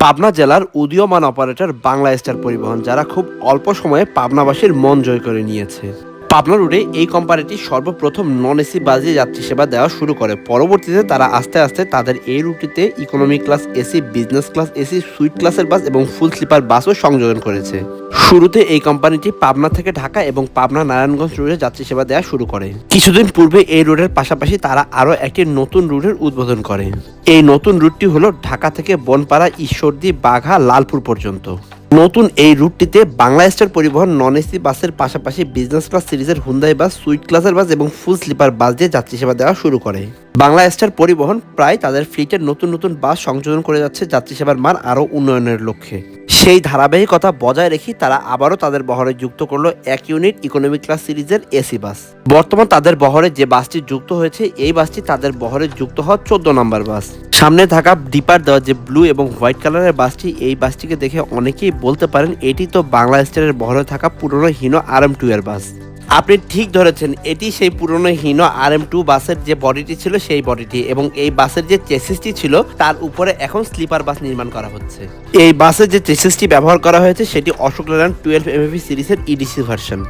পাবনা জেলার উদীয়মান operator Bangla star পরিবহন, যারা খুব অল্প সময়ে পাবনাবাসীর মন জয় করে নিয়েছে। পাবনা রুটে এই কোম্পানিটি সর্বপ্রথম নন এসি বাসে যাত্রী সেবা দেওয়া শুরু করে। পরবর্তীতে তারা আস্তে আস্তে তাদের এই রুটিতে economy class AC business class AC suite ক্লাসের বাস এবং ফুল স্লিপার বাসও সংযোজন করেছে। শুরুতে এই কোম্পানিটি পাবনা থেকে ঢাকা এবং পাবনা নারায়ণগঞ্জ রুটে যাত্রী সেবা দেওয়া শুরু করে। কিছুদিন পূর্বে এই রুটের পাশাপাশি তারা আরও একটি নতুন রুটের উদ্বোধন করে। এই নতুন রুটটি হলো ঢাকা থেকে বনপাড়া, ঈশ্বরদী, বাঘা, লালপুর পর্যন্ত। নতুন এই রুটটিতে বাংলা স্টার পরিবহন নন এসি বাসের পাশাপাশি বিজনেস ক্লাস সিরিজের হুন্দাই বাস সুইট ক্লাসের বাস এবং ফুল স্লিপার বাস দিয়ে যাত্রী সেবা দেওয়া শুরু করে। বাংলা স্টার পরিবহন প্রায় তাদের ফ্লিটের নতুন নতুন বাস সংযোজন করে যাচ্ছে যাত্রী সেবার মান আরও উন্নয়নের লক্ষ্যে। সেই ধারাবাহিকতা বজায় রেখে তারা আবারও তাদের বহরে যুক্ত করল এক ইউনিট ইকোনমিক ক্লাস সিরিজের এসি বাস। বর্তমান তাদের বহরে যে বাসটি যুক্ত হয়েছে, এই বাসটি তাদের বহরে যুক্ত হওয়া চোদ্দ নম্বর বাস। সামনে থাকা ডিপার দেওয়া যে ব্লু এবং হোয়াইট কালারের বাসটি, এই বাসটিকে দেখে অনেকেই বলতে পারেন এটি তো বাংলা স্টারের বহরে থাকা পুরনো হিনো আর এম টু এর বাস। আপনি ঠিক ধরেছেন, এটি সেই পুরনো হিনো আর এম টু বাসের যে বডিটি ছিল সেই বডিটি এবং এই বাসের যে চেসিসটি ছিল, তার উপরে এখন স্লিপার বাস নির্মাণ করা হচ্ছে। এই বাসের যে চেসিসটি ব্যবহার করা হয়েছে, সেটি অশোক লেল্যান্ড টুয়েলভ এমএভি সিরিজের ইডিসি ভার্সন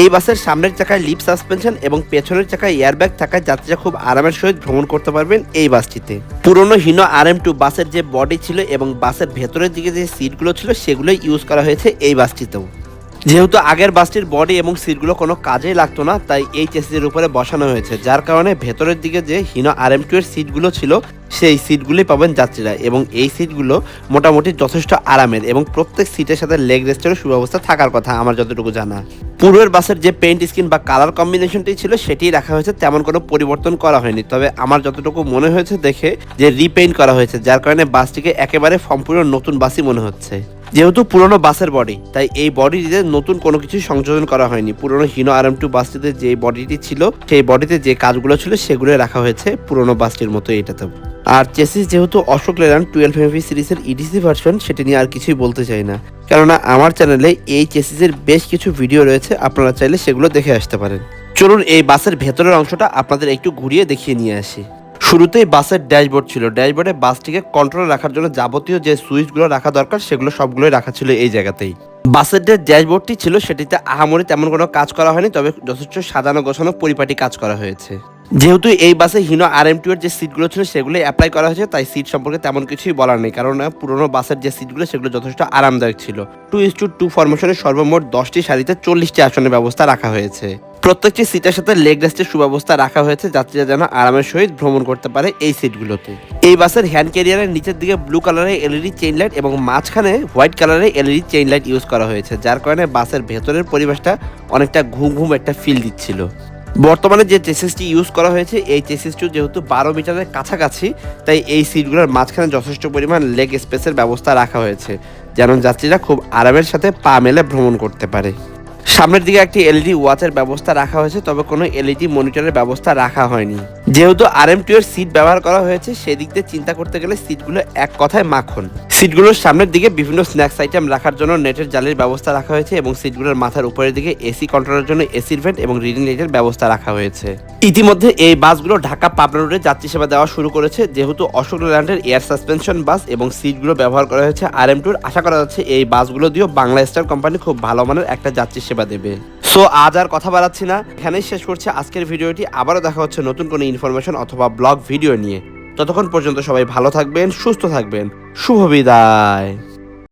এই বাসের সামনের চাকায় লিপ সাসপেনশন এবং পেছনের চাকায় এয়ারব্যাগ থাকায় যাত্রীরা খুব আরামের সহিত ভ্রমণ করতে পারবেন এই বাসটিতে। পুরনো হিনো আর এম টু বাসের যে বডি ছিল এবং বাসের ভেতরের দিকে যে সিটগুলো ছিল সেগুলো ইউজ করা হয়েছে এই বাসটিতেও। যেহেতু আগের বাসটির বডি এবং সিটগুলো কোনো কাজেই লাগতো না, তাই এই চেসিসের উপরে বসানো হয়েছে। যার কারণে ভেতরের দিকে যে হিনো আর এম টু এর সিটগুলো ছিল সেই সিটগুলি পাবেন যাত্রীরা এবং এই সিটগুলো মোটামুটি যথেষ্ট আরামের এবং প্রত্যেক সিটের সাথে লেগ রেস্টেরও সুব্যবস্থা থাকার কথা আমার যতটুকু জানা। পূর্বের বাসের যে পেইন্ট স্কিন বা কালার কম্বিনেশনটি ছিল সেটি রাখা হয়েছে, তেমন কোনো পরিবর্তন করা হয়নি। তবে আমার যতটুকু মনে হয়েছে দেখে যে রিপেইন্ট করা হয়েছে, যার কারণে বাসটিকে একেবারে সম্পূর্ণ নতুন বাসই মনে হচ্ছে। যেহেতু পুরনো বাসের বডি তাই এই বডিটিতে নতুন কোনো কিছু সংযোজন করা হয়নি। পুরনো হিনো আর টু বাসটিতে যে বডিটি ছিল, সেই বডিতে যে কাজগুলো ছিল সেগুলো রাখা হয়েছে পুরনো বাসটির মতো এটাতেও। আর চেসিস যেহেতু অশোক লেল্যান্ড টুয়েলভ এমভি সিরিজের ইডিসি ভার্সন সেটি নিয়ে আর কিছুই বলতে চাই না। কেননা আমার চ্যানেলে এই চেসিসের বেশ কিছু ভিডিও রয়েছে, আপনারা চাইলে সেগুলো দেখে আসতে পারেন। চলুন এই বাসের ভেতরের অংশটা আপনাদের একটু ঘুরিয়ে দেখিয়ে নিয়ে আসি। শুরুতেই বাসের ড্যাশবোর্ড ছিল। ড্যাশবোর্ডে বাসটিকে কন্ট্রোলে রাখার জন্য যাবতীয় যে সুইচগুলো রাখা দরকার, সেগুলো সবগুলোই রাখা ছিল এই জায়গাতেই। বাসের যে ড্যাশবোর্ডটি ছিল, সেটিতে আহামরি তেমন কোনো কাজ করা হয়নি, তবে যথেষ্ট সাজানো গোছানো পরিপাটি কাজ করা হয়েছে। যেহেতু এই বাসে হিনো আর এম টু এর যে সিটগুলো ছিল সেগুলো অ্যাপ্লাই করা হয়েছে, তাই সিট সম্পর্কে তেমন কিছুই বলার নেই। কারণ পুরোনো বাসের যে সিটগুলো সেগুলো যথেষ্ট আরামদায়ক ছিল। টু ইস টু টু ফরমেশনের সর্বমোট দশটি সারিতে চল্লিশটি আসনের ব্যবস্থা রাখা হয়েছে। প্রত্যেকটি সিটের সাথে লেগ রেস্টের সুব্যবস্থা রাখা হয়েছে যাত্রীরা যেন আরামের সহিত ভ্রমণ করতে পারে এই সিটগুলোতে এই বাসের হ্যান্ড ক্যারিয়ারের নিচের দিকে ব্লু কালারের এলইডি চেইন লাইট এবং মাঝখানে হোয়াইট কালারের এলইডি চেইন লাইট ইউজ করা হয়েছে, যার কারণে বাসের ভেতরের পরিবেশটা অনেকটা ঘুম ঘুম একটা ফিল দিচ্ছিল। বর্তমানে যে চেসিসটি ইউজ করা হয়েছে, এই চেসিসটিও যেহেতু বারো মিটারের কাছাকাছি, তাই এই সিটগুলোর মাঝখানে যথেষ্ট পরিমাণ লেগ স্পেসের ব্যবস্থা রাখা হয়েছে, যেন যাত্রীরা খুব আরামের সাথে পা মেলে ভ্রমণ করতে পারে। সামনের দিকে একটি এলইডি ওয়াচের ব্যবস্থা রাখা হয়েছে, তবে কোনো এলইডি মনিটরের ব্যবস্থা রাখা হয়নি। যেহেতু আর এম এর সিট ব্যবহার করা হয়েছে, সেদিক দিয়ে চিন্তা করতে গেলে সিটগুলো এক কথায় মাখন। সিটগুলোর সামনের দিকে বিভিন্ন স্ন্যাক্স আইটেম রাখার জন্য নেটের জালের ব্যবস্থা রাখা হয়েছে এবং সিটগুলোর মাথার উপরের দিকে এসি কন্ট্রোলের জন্য এসির ভেন্ট এবং রিডিং লাইটের ব্যবস্থা রাখা হয়েছে। ইতিমধ্যে এই বাসগুলো ঢাকা পাবনা রোডে যাত্রী সেবা দেওয়া শুরু করেছে। যেহেতু অশোক ল্যান্ডের এয়ার সাসপেনশন বাস এবং সিটগুলো ব্যবহার করা হয়েছে আর এম টুর, আশা করা যাচ্ছে এই বাসগুলো দিয়েও বাংলা স্টার কোম্পানি খুব ভালো মানের একটা যাত্রী সেবা দেবে। সো আজ আর কথা বাড়াচ্ছি না। এখানেই শেষ করছে আজকের ভিডিওটি। আবারও দেখা হচ্ছে নতুন কোনো ইনফরমেশন অথবা ব্লগ ভিডিও নিয়ে। ততক্ষণ পর্যন্ত সবাই ভালো থাকবেন, সুস্থ থাকবেন। শুভ বিদায়।